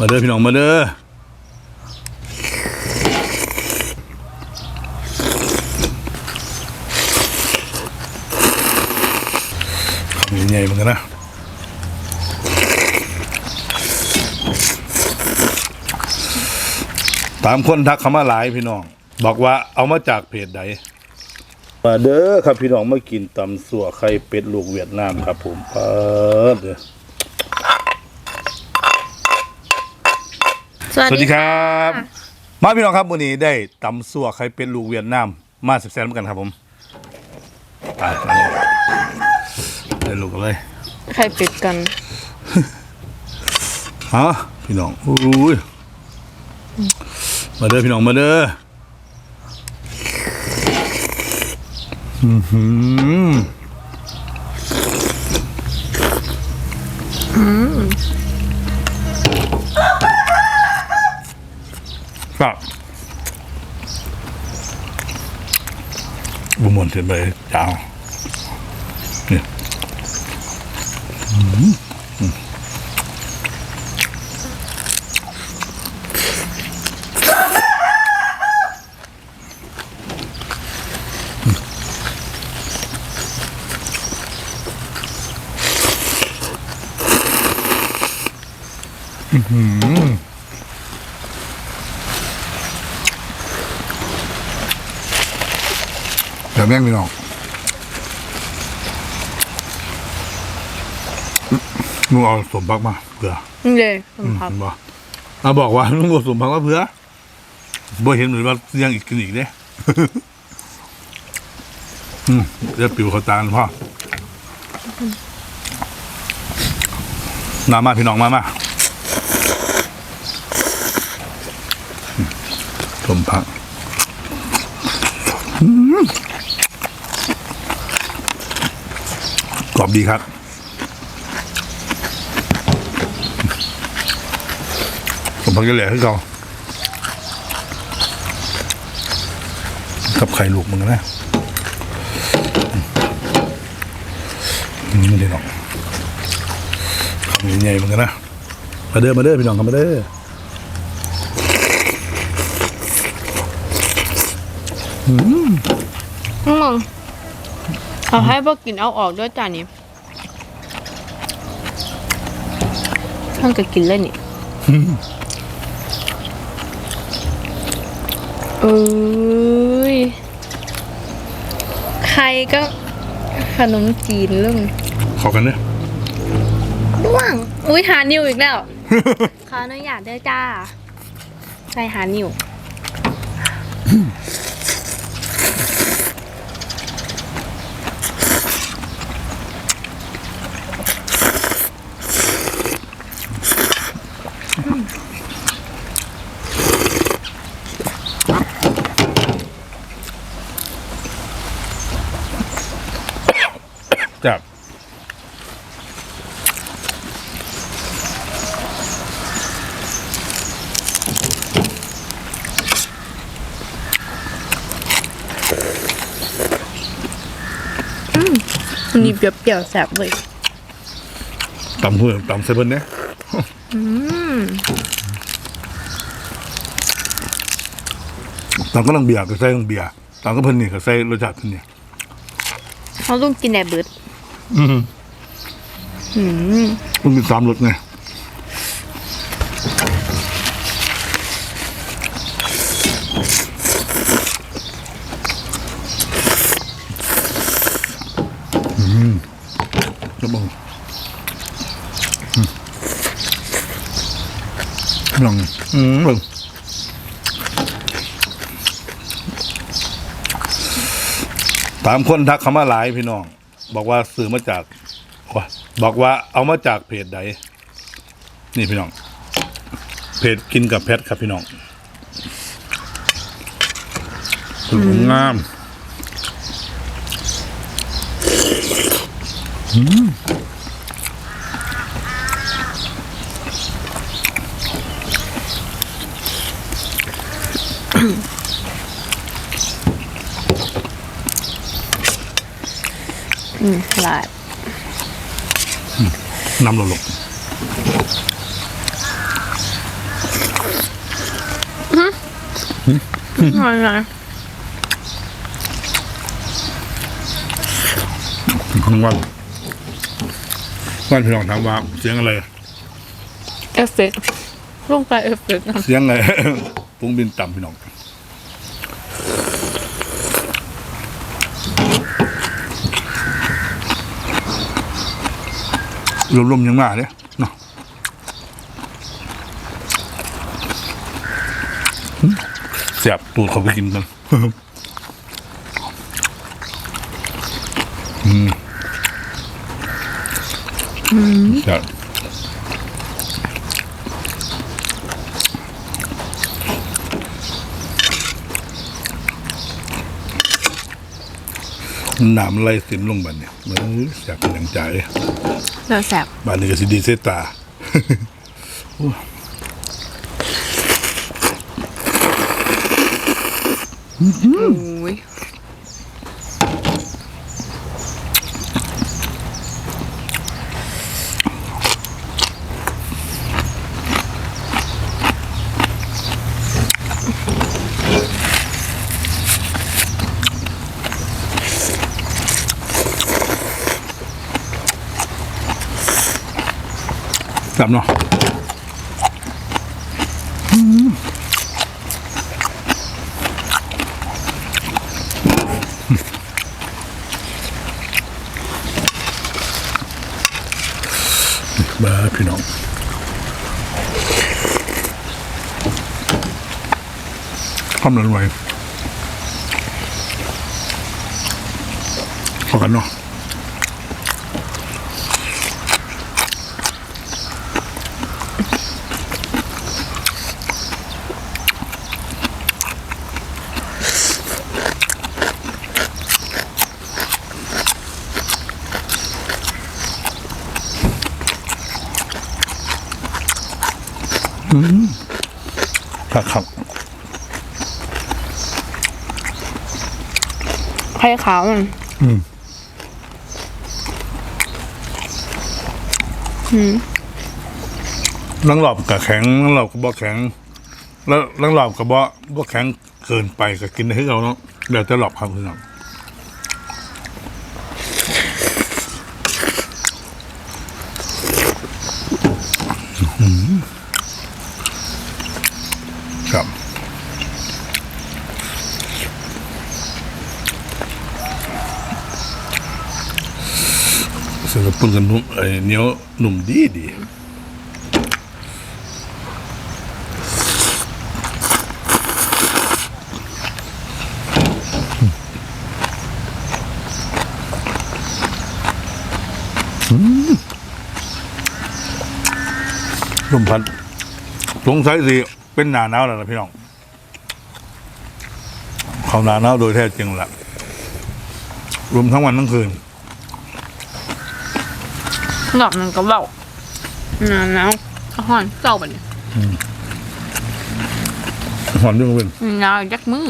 มาเด้อพี่น้องมาเด้อมีใหญ่เหมือนกันนะตามคนทักเขามาหลายพี่น้อง บอกว่าเอามาจากเพจใดมาเด้อครับพี่น้องมากินตำสัวไข่เป็ดลูกเวียดนามครับผมเปิดเด้อ สวัสสวัสดีดีครับ มาพี่น้องครับวันนี้ได้ตำสัวไข่เป็ดลูกเวียดนามมาสิบแสนเหมือนกันครับผมไปมาเลยได้ลูกกันเลยใครปิดกัน ฮะพี่น้องอุ้ยมาเด้อพี่น้องมาเด้ออือหือ ครับบุมวนเสร็จไปจ้าวนี่เดี๋ยว แม่งพี่น้องมึงเอาสมบักมาเผื่อนี่เลยผอืมมพับเห็นบ่เอาบอกว่าลุงเอาสมบักมาเผื่อบ่เห็นเหมือนว่ายังอีกกินอีกเด้อืมเดี๋ยวปิวเขาตาลพ่อมามาพี่น้องมามาอืมสมพัก กร อบดีครับผมพักจะแหล่ให้เขากับไข่ลูกมึงนะอืมไม่ได้หรอกคำใหญ่ๆมึงนะ มาเด้อมาเด้อพี่น้องกันมาเด้อน้องมองเอาให้พวกกินเอาออกด้วยจานนี้ ท่านก็กินเลยนี่เอ้ยใครก็ขนมจีนลุงขอกันเด้อว่างอุ้ยหานิวอีกแล้ว ขออนุญาตเด้อจ้าใส่หานิว จับนี่เปรี้ยวๆแซ่บเลยตำเพื่อตำเซเว่นเนี่ยตำก็ต้องเบียร์ก็ใส่ต้องเบียร์ตำก็เพิ่นนี่ก็ใส่รสชาติเพิ่นนี่เขาต้องกินแหนบเบิด อืมอืมมันมีสามรสไงอืมแล้วบังอืมลองอืมเบิ่งตามคนทักเขามาหลายพี่น้อง บอกว่าซื้อมาจากบอกว่าเอามาจากเพจใดนี่พี่น้อง เพจกินกับแพทครับพี่น้องสวยงามอืมอืม อืมหลายน้ำหลบหน่อยหน่อยทั้วันวันพี่น้องถามว่า เสียงอะไร เอฟเฟกต์ลงไปเอฟเฟกต์นะเสียงอะไร ปุ้งบินต่ำพี่น้อง ลมๆยังมาเนี่ยเนาะหึเสียบตูดเขาไปกินกันอืมเสี น้ำไหลสิมลงบันเนี่ยมันแสบเป็นอย่างใจเดี๋ยวแสบบ้านนี้ก็สิดีเสยตาอุ้ย จับเนาะบ้าพี่น้องทำนั้นไว้พอกันเนาะ ครับครับไข่ขาวมันอืมอืมลังหลอบกับแข็งลังหลอบกับบ่แข็ง แล้วลังหลอบกับบ่บ่แข็งเกินไปก็กินได้ให้เราเนาะเดี๋ยวจะหลอบครับพี่น้องอื้อหือ ครับเสือปุ่นกันนุ่มไอ้เหนียวหนุ่มดีดีลมพัดสงสัยสิ เป็นหนาหนาวแล้วนะพี่น้องความหนาหนาวโดยแท้จริงแหละรวมทั้งวันทั้งคืนหลับมันก็เบาหนาหนาวหอนเจ้าไปเนี่ยหอนเรื่องเป็นหนาวยักมือ